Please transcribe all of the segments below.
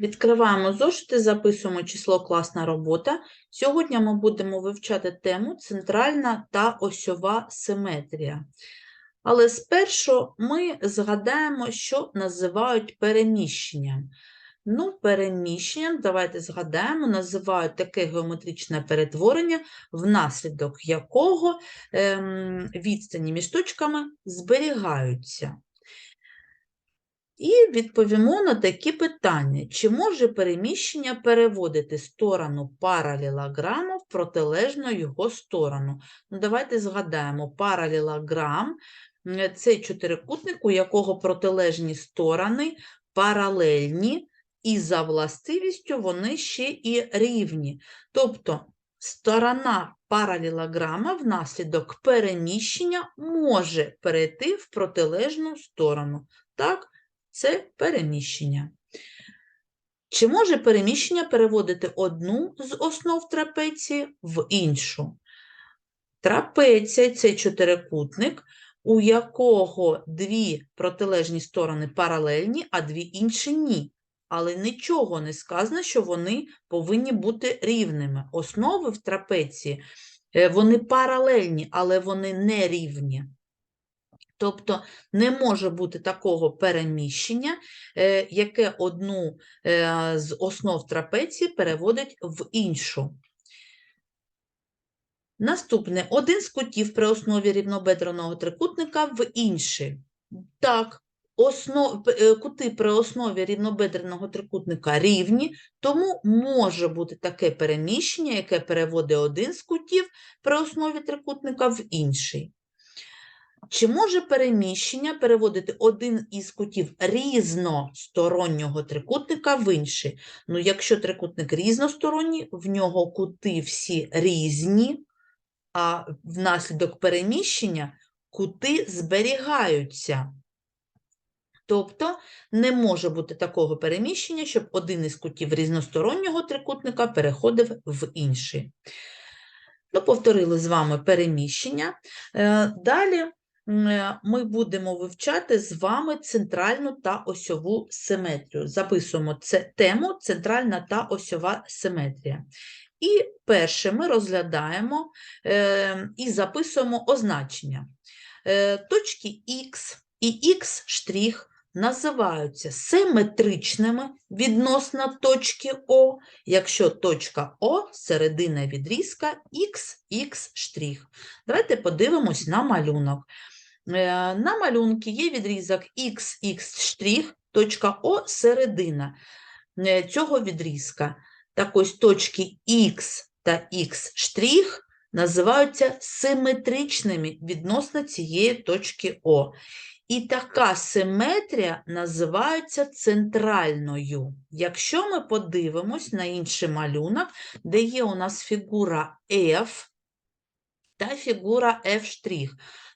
Відкриваємо зошити, записуємо число класна робота. Сьогодні ми будемо вивчати тему центральна та осьова симетрія. Але спершу ми згадаємо, що називають переміщенням. Ну, переміщенням, давайте згадаємо, називають таке геометричне перетворення, внаслідок якого ем, відстані між точками зберігаються. І відповімо на такі питання. Чи може переміщення переводити сторону паралелограму в протилежну його сторону? Ну, давайте згадаємо, паралелограм – це чотирикутник, у якого протилежні сторони паралельні, і за властивістю вони ще і рівні. Тобто сторона паралелограма внаслідок переміщення може перейти в протилежну сторону. Так, це переміщення. Чи може переміщення переводити одну з основ трапеції в іншу? Трапеція – це чотирикутник, у якого дві протилежні сторони паралельні, а дві інші ні. Але нічого не сказано, що вони повинні бути рівними. Основи в трапеції, е, вони паралельні, але вони не рівні. Тобто не може бути такого переміщення, е, яке одну е, з основ трапеції переводить в іншу. Наступне один з кутів при основі рівнобедреного трикутника в інший. Так, основ... е, кути при основі рівнобедреного трикутника рівні, тому може бути таке переміщення, яке переводить один з кутів при основі трикутника в інший. Чи може переміщення переводити один із кутів різностороннього трикутника в інший? Ну, якщо трикутник різносторонній, в нього кути всі різні, а внаслідок переміщення кути зберігаються. Тобто не може бути такого переміщення, щоб один із кутів різностороннього трикутника переходив в інший. Ну, повторили з вами переміщення. Е, Далі ми будемо вивчати з вами центральну та осьову симетрію. Записуємо це тему центральна та осьова симетрія. І перше ми розглядаємо е, і записуємо означення. Е, точки Х і Х' називаються симетричними відносно точки О, якщо точка О середина відрізка XX'. Давайте подивимось на малюнок. Е, На малюнку є відрізок XX', точка О середина е, цього відрізка. Так ось точки Х та Х' називаються симетричними відносно цієї точки О. І така симетрія називається центральною. Якщо ми подивимось на інший малюнок, де є у нас фігура F та фігура F'.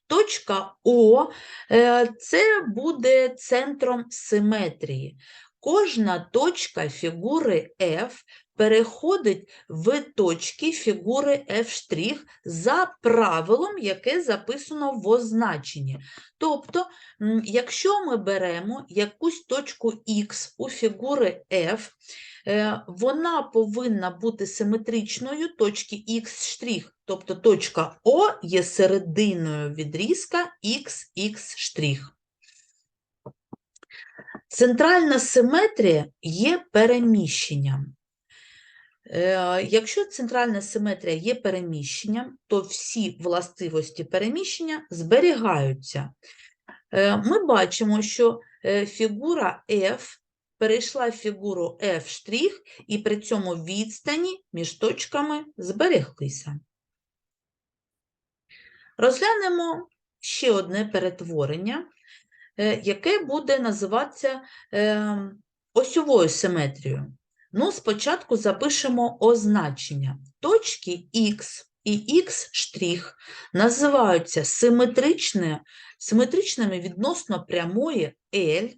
Точка О е, це буде центром симетрії. Кожна точка фігури F переходить в точки фігури F' за правилом, яке записано в означенні. Тобто, якщо ми беремо якусь точку X у фігури F, е, вона повинна бути симетричною точки X', тобто точка О є серединою відрізка XX'. Центральна симетрія є переміщенням. Е, Якщо центральна симетрія є переміщенням, то всі властивості переміщення зберігаються. Е, Ми бачимо, що е, фігура F перейшла в фігуру F' і при цьому відстані між точками збереглися. Розглянемо ще одне перетворення, яке буде називатися е, осьовою симетрією. Ну, спочатку запишемо означення. Точки Х і Х' називаються симетричними, симетричними відносно прямої L,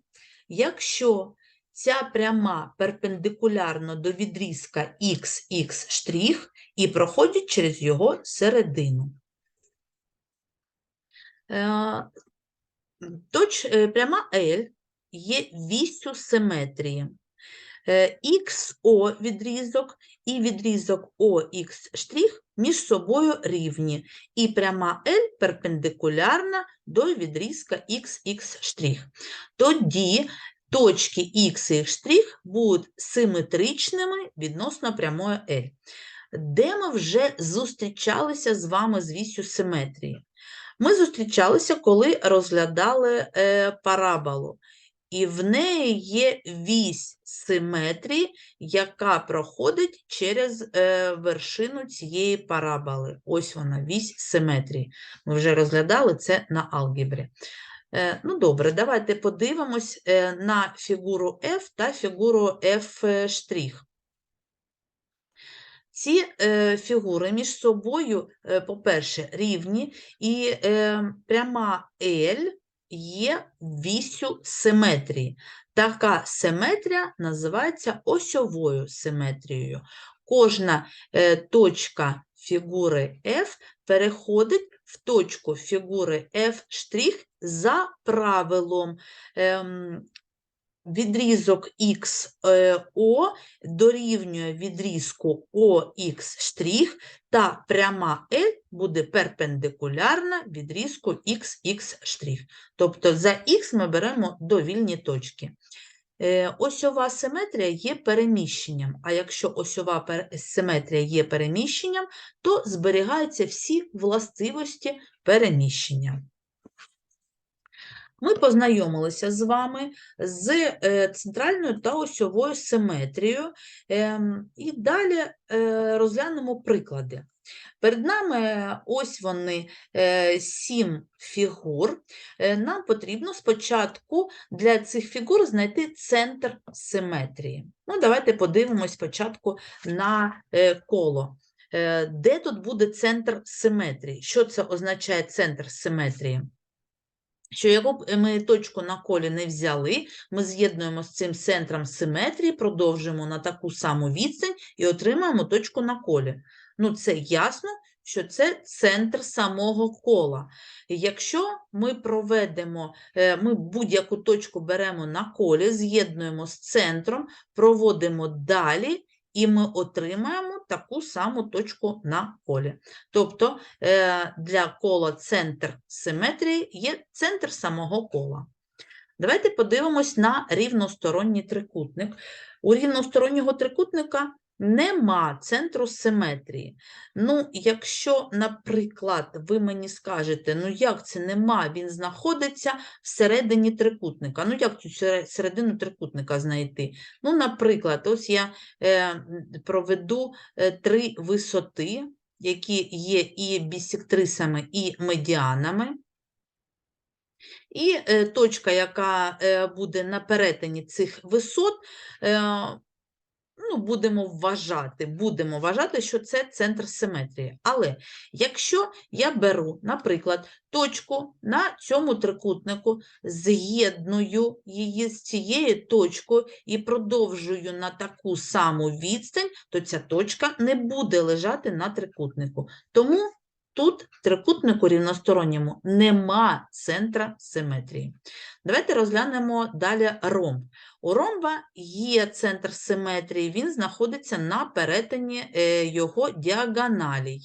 якщо ця пряма перпендикулярно до відрізка XX' і проходить через його середину. Е, Точ, е, пряма L є вісю симетрії. Е, XO відрізок і відрізок OX між собою рівні, і пряма L перпендикулярна до відрізка XX. Тоді точки X і штрих будуть симетричними відносно прямої L. Де ми вже зустрічалися з вами з вісю симетрії? Ми зустрічалися, коли розглядали е, параболу, і в неї є вісь симетрії, яка проходить через е, вершину цієї параболи. Ось вона, вісь симетрії. Ми вже розглядали це на алгебрі. Е, ну, добре, давайте подивимось е, на фігуру F та фігуру F'. Ці фігури між собою, по-перше, рівні, і пряма L є вісю симетрії. Така симетрія називається осьовою симетрією. Кожна е, точка фігури F переходить в точку фігури F' за правилом. Відрізок XO дорівнює відрізку OX' та пряма L буде перпендикулярна відрізку XX'. Тобто за X ми беремо довільні точки. Е, осьова симетрія є переміщенням, а якщо осьова симетрія є переміщенням, то зберігаються всі властивості переміщення. Ми познайомилися з вами з е, центральною та осьовою симетрією, ем, і далі е, розглянемо приклади. Перед нами ось вони е, сім фігур. Нам потрібно спочатку для цих фігур знайти центр симетрії. Ну, Давайте подивимось спочатку на коло. Де тут буде центр симетрії? Що це означає центр симетрії? Що яку б ми точку на колі не взяли, ми з'єднуємо з цим центром симетрії, продовжуємо на таку саму відстань і отримаємо точку на колі. Ну, це ясно, що це центр самого кола. Якщо ми проведемо, е, ми будь-яку точку беремо на колі, з'єднуємо з центром, проводимо далі і ми отримаємо таку саму точку на колі. Тобто е, для кола центр симетрії є центр самого кола. Давайте подивимось на рівносторонній трикутник. У рівностороннього трикутника Нема центру симетрії. Ну, якщо, наприклад, ви мені скажете, ну як це нема, він знаходиться всередині трикутника. Ну, як цю середину трикутника знайти? Ну, наприклад, ось я е, проведу е, три висоти, які є і бісектрисами, і медіанами. І е, точка, яка буде на перетині цих висот, ну, будемо вважати, будемо вважати, що це центр симетрії. Але якщо я беру, наприклад, точку на цьому трикутнику, з'єдную її з цією точкою і продовжую на таку саму відстань, то ця точка не буде лежати на трикутнику. Тому Тут трикутнику рівносторонньому нема центра симетрії. Давайте розглянемо далі ромб. У ромба є центр симетрії, він знаходиться на перетині е, його діагоналій.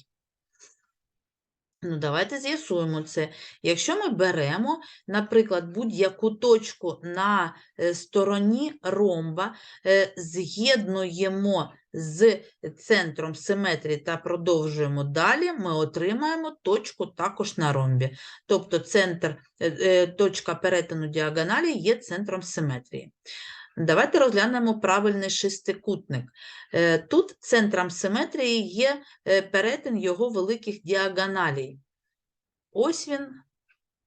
Ну, Давайте з'ясуємо це. Якщо ми беремо, наприклад, будь-яку точку на е, стороні ромба, е, з'єднуємо з центром симетрії та продовжуємо далі, ми отримаємо точку також на ромбі. Тобто центр, е, точка перетину діагоналі є центром симетрії. Давайте розглянемо правильний шестикутник. Е, тут центром симетрії є е, перетин його великих діагоналій. Ось він,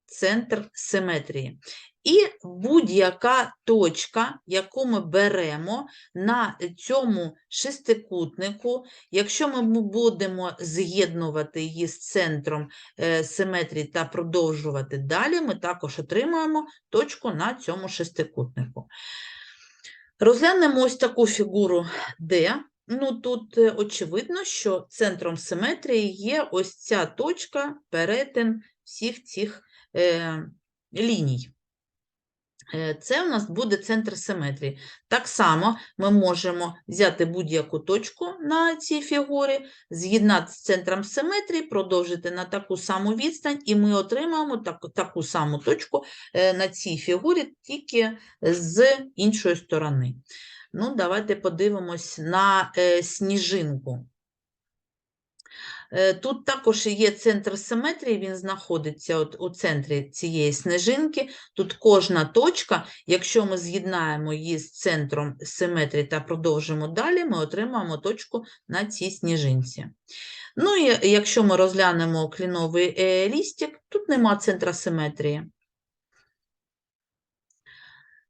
центр симетрії. І будь-яка точка, яку ми беремо на цьому шестикутнику, якщо ми будемо з'єднувати її з центром е, симетрії та продовжувати далі, ми також отримаємо точку на цьому шестикутнику. Розглянемо ось таку фігуру D. Ну, Тут е, очевидно, що центром симетрії є ось ця точка перетин всіх цих е, ліній. Е, Це у нас буде центр симетрії. Так само ми можемо взяти будь-яку точку на цій фігурі, з'єднати з центром симетрії, продовжити на таку саму відстань, і ми отримаємо таку, таку саму точку е, на цій фігурі, тільки з іншої сторони. Ну, давайте подивимось на е, сніжинку. Е, Тут також є центр симетрії, він знаходиться от у центрі цієї снежинки. Тут кожна точка, якщо ми з'єднаємо її з центром симетрії та продовжимо далі, ми отримаємо точку на цій сніжинці. Ну і якщо ми розглянемо кліновий е, лістик, тут нема центра симетрії.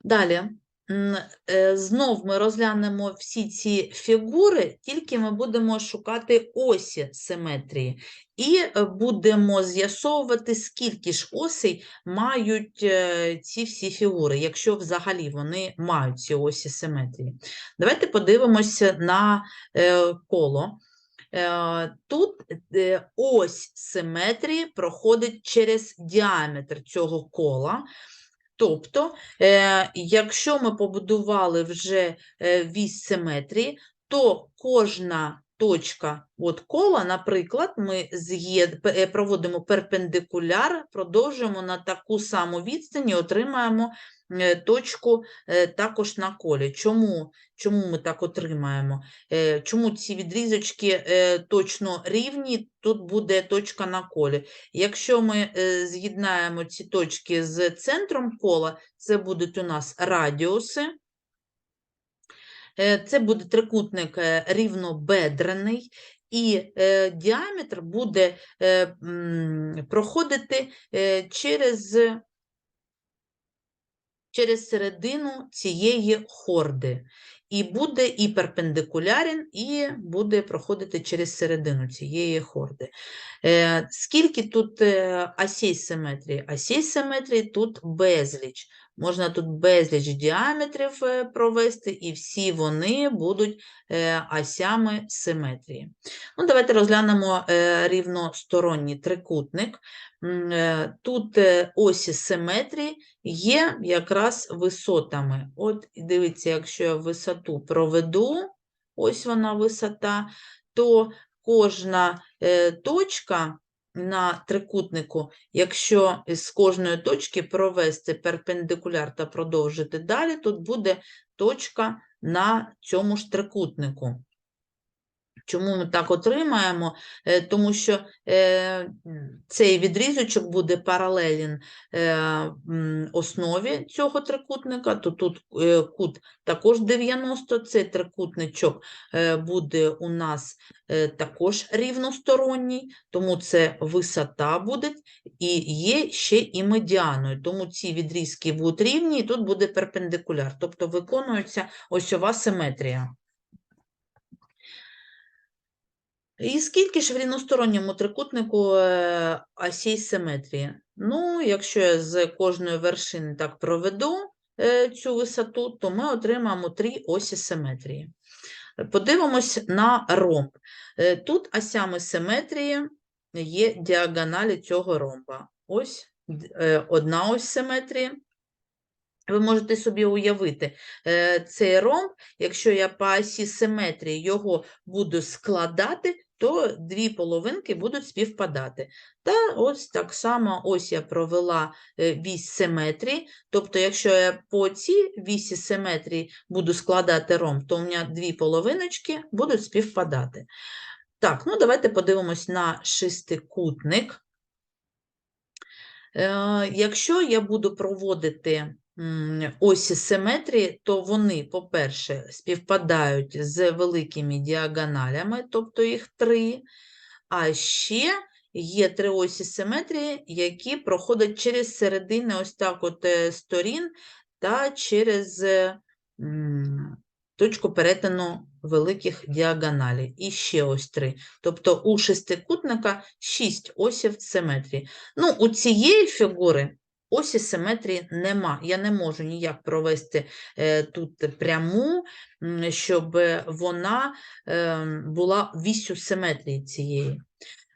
Далі. Е, Знов ми розглянемо всі ці фігури, тільки ми будемо шукати осі симетрії. І е, будемо з'ясовувати, скільки ж осей мають е, ці всі фігури, якщо взагалі вони мають ці осі симетрії. Давайте подивимося на коло. Тут ось симетрії проходить через діаметр цього кола. Тобто, е, якщо ми побудували вже е, вісь симетрії, то кожна точка от кола, наприклад, ми з'єд- е, проводимо перпендикуляр, продовжуємо на таку саму відстань і отримаємо е, точку е, також на колі. Чому? Чому ми так отримаємо? Чому ці відрізочки точно рівні? Тут буде точка на колі. Якщо ми з'єднаємо ці точки з центром кола, це будуть у нас радіуси. Е, Це буде трикутник е, рівнобедрений, і е, діаметр буде проходити через, через середину цієї хорди. І буде і перпендикулярен, і буде проходити через середину цієї хорди. Скільки тут осей симетрії? Осей симетрії тут безліч. Можна тут безліч діаметрів е, провести, і всі вони будуть е, осями симетрії. Ну, давайте розглянемо е, рівносторонній трикутник. Тут осі симетрії є якраз висотами. От дивіться, якщо я висоту проведу, ось вона висота, то кожна точка на трикутнику, якщо з кожної точки провести перпендикуляр та продовжити далі, тут буде точка на цьому ж трикутнику. Чому ми так отримаємо? Е, Тому що е, цей відрізочок буде паралелен е, основі цього трикутника, то тут кут також 90, цей трикутничок буде у нас також рівносторонній, тому це висота буде, і є ще і медіаною, тому ці відрізки будуть рівні, і тут буде перпендикуляр, тобто виконується осьова симетрія. І скільки ж в рівносторонньому трикутнику е, осей симетрії? Ну, якщо я з кожної вершини так проведу е, цю висоту, то ми отримаємо три осі симетрії. Подивимось на ромб. Е, Тут осями симетрії є діагоналі цього ромба. Ось е, одна ось симетрії. Ви можете собі уявити цей ромб, якщо я по осі симетрії його буду складати, то дві половинки будуть співпадати. Та ось так само ось я провела е, вісь симетрії, тобто якщо я по цій вісі симетрії буду складати ромб, то у мене дві половиночки будуть співпадати. Так, ну давайте подивимось на шестикутник. Е, Якщо я буду проводити осі симетрії, то вони, по-перше, співпадають з великими діагоналями, тобто їх три, а ще є три осі симетрії, які проходять через середини ось так от е, сторін та через е, точку перетину великих діагоналей. І ще ось три. Тобто у шестикутника шість осів симетрії. Ну, у цієї фігури осі симетрії нема. Я не можу ніяк провести е, тут пряму, щоб вона е, була вісю симетрії цієї.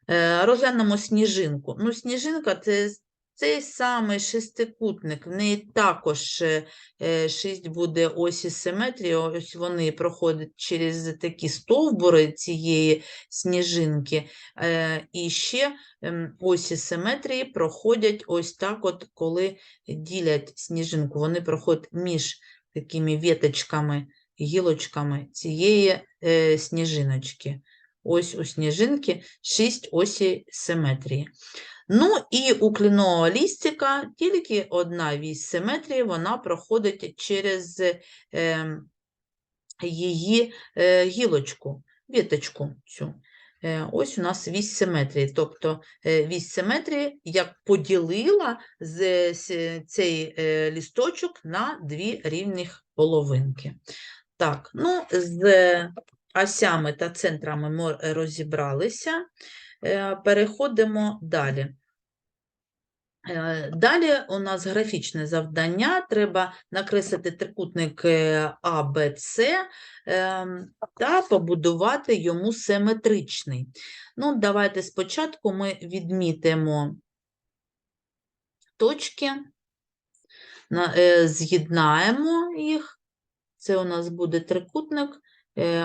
Е, розглянемо сніжинку. Ну, сніжинка це цей самий шестикутник, в неї також е, е, шість буде осі симетрії, ось вони проходять через такі стовбури цієї сніжинки, е, і ще ем, осі симетрії проходять ось так, от, коли ділять сніжинку, вони проходять між такими віточками, гілочками цієї сніжиночки. Ось у сніжинки 6 осі симетрії. Ну і у кленового лістика тільки одна вісь симетрії, вона проходить через е, її е, гілочку, віточку цю. Е, ось у нас вісь симетрії, тобто е, вісь симетрії як поділила з цей е, лісточок на дві рівних половинки. Так, ну, з осями та центрами ми розібралися. Е, Переходимо далі. Е, Далі у нас графічне завдання. Треба накреслити трикутник е, АБЦ та побудувати йому симетричний. Ну, давайте спочатку ми відмітимо точки, з'єднаємо їх. Це у нас буде трикутник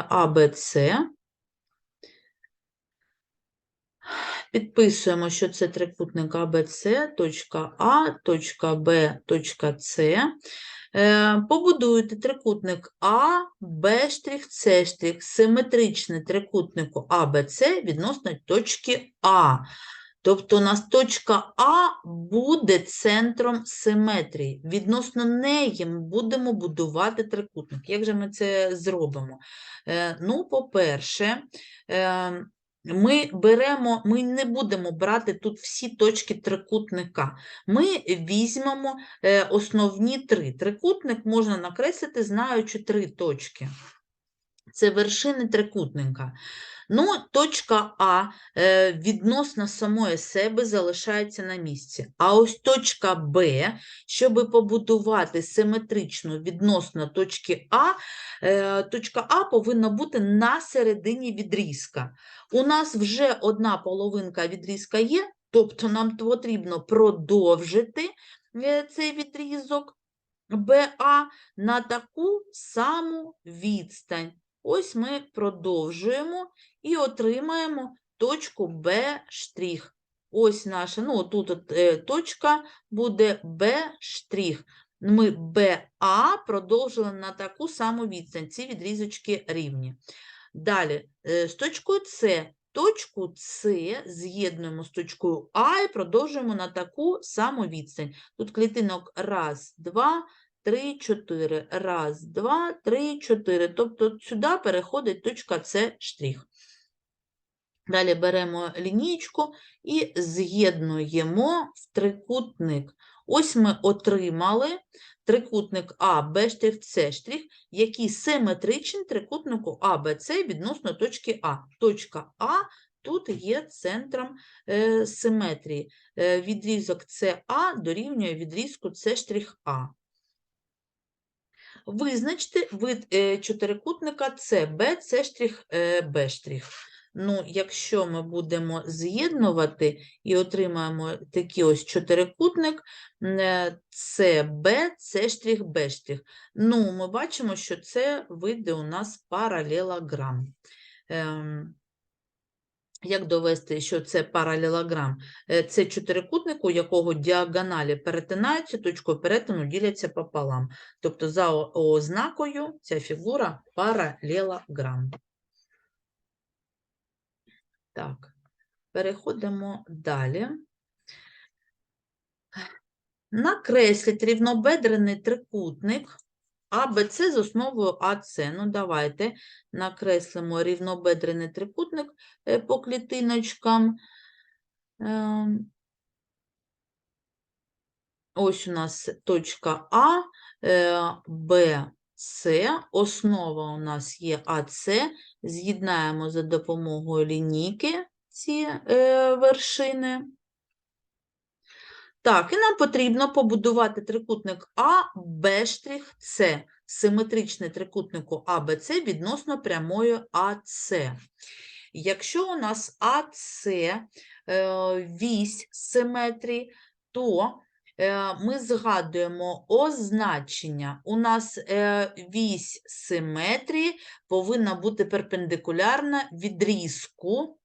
АБЦ. Підписуємо, що це трикутник АБЦ, точка А, точка Б, точка С. Е, Побудуйте трикутник А, Б', С', симетричний трикутнику АБЦ відносно точки А. Тобто у нас точка А буде центром симетрії. Відносно неї ми будемо будувати трикутник. Як же ми це зробимо? Е, Ну, по-перше, е, ми беремо, ми не будемо брати тут всі точки трикутника. Ми візьмемо е, основні три. Трикутник можна накреслити, знаючи три точки. Це вершини трикутника. Ну, точка А е, відносно самої себе залишається на місці. А ось точка Б, щоб побудувати симетричну відносно точки А, е, точка А повинна бути на середині відрізка. У нас вже одна половинка відрізка є, тобто нам потрібно продовжити е, цей відрізок БА на таку саму відстань. Ось ми продовжуємо і отримаємо точку Б. Ось наша, ну, тут е, точка буде Б. Ми БА продовжили на таку саму відстань. Ці відрізочки рівні. Далі, е, з точкою С. Точку С з'єднуємо з точкою А і продовжуємо на таку саму відстань. Тут клітинок раз, два, три, чотири. Раз, два, три, чотири. Тобто сюди переходить точка С штрих. Далі беремо лінійку і з'єднуємо в трикутник. Ось ми отримали трикутник А, Б штрих, С штрих, який симетричний трикутнику А, Б, С відносно точки А. Точка А тут є центром е, симетрії. Е, відрізок СА дорівнює відрізку С штрих А. Визначте вид е, чотирикутника штрих, е. Ну, якщо ми будемо з'єднувати і отримаємо такий ось чотирикутник е, С штрих, Б. Ну, ми бачимо, що це вийде у нас паралелограм. Як довести, що це паралелограм? Е, Це чотирикутник, у якого діагоналі перетинаються, точкою перетину діляться пополам. Тобто за ознакою ця фігура паралелограм. Так, переходимо далі. Накресліть рівнобедрений трикутник АБЦ з основою АЦ. Ну, давайте накреслимо рівнобедрений трикутник е, по клітиночкам. Ем, Ось у нас точка А, е, Б, С, основа у нас є АЦ, з'єднаємо за допомогою лінійки ці е, вершини. Так, і нам потрібно побудувати трикутник А, Б', С, симетричний трикутнику АБЦ відносно прямої АЦ. Якщо у нас АЦ е, вісь симетрії, то е, ми згадуємо означення. У нас е, вісь симетрії повинна бути перпендикулярна відрізку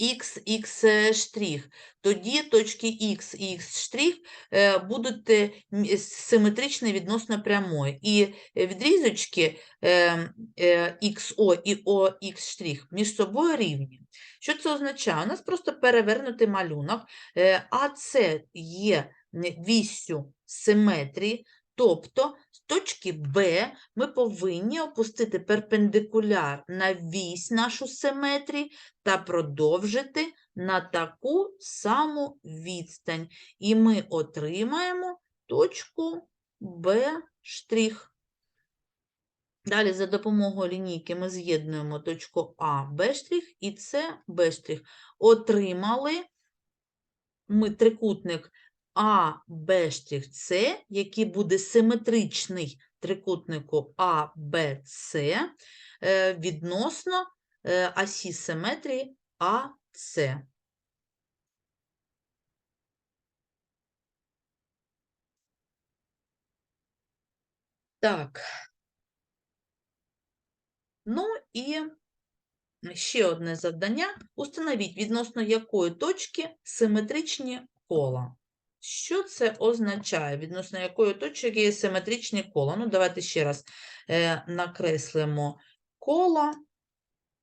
x, е, штрих. Тоді точки x і x штрих е, будуть е, симетричні відносно прямої. І відрізочки XO і OX штрих між собою рівні. Що це означає? У нас просто перевернутий малюнок, а це є м, віссю симетрії, тобто точки Б ми повинні опустити перпендикуляр на вісь нашу симетрії та продовжити на таку саму відстань. І ми отримаємо точку Б. Далі за допомогою лінійки ми з'єднуємо точку А, Б і С, Б. Отримали ми трикутник А, Б штрих С, який буде симетричний трикутнику А, Б, С е, відносно е, осі симетрії АС. Так. Ну і ще одне завдання. Установіть, відносно якої точки симетричні кола. Що це означає? Відносно якої точки є симетричні кола? Ну, давайте ще раз е, накреслимо кола.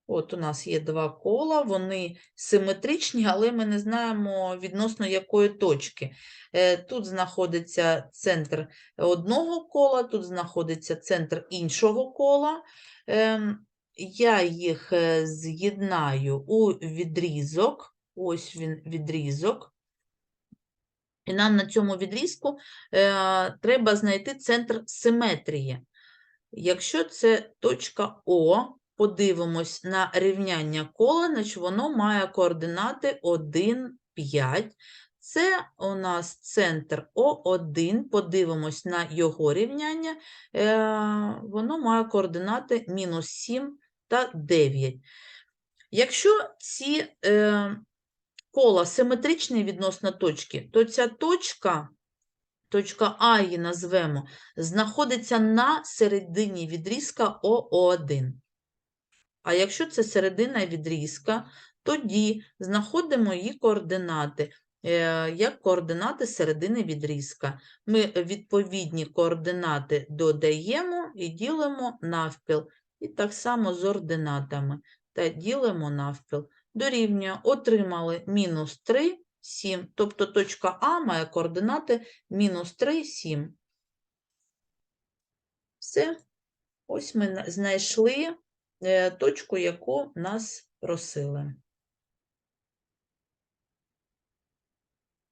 От у нас є два кола, вони симетричні, але ми не знаємо відносно якої точки. Е, Тут знаходиться центр одного кола, тут знаходиться центр іншого кола. Ем, Я їх е, з'єднаю у відрізок. Ось він відрізок. І нам на цьому відрізку е, треба знайти центр симетрії. Якщо це точка О, подивимось на рівняння кола, значить воно має координати 1, 5. Це у нас центр О1, подивимось на його рівняння, е, воно має координати мінус 7 та 9. Якщо ці е, кола симетричні відносно точки, то ця точка, точка А її назвемо, знаходиться на середині відрізка ОО1. А якщо це середина відрізка, тоді знаходимо її координати, е, як координати середини відрізка. Ми відповідні координати додаємо і ділимо навпіл. І так само з ординатами. Та ділимо навпіл. Дорівнює, отримали мінус 3, 7. Тобто точка А має координати мінус 3, 7. Все. Ось ми знайшли е, точку, яку нас просили.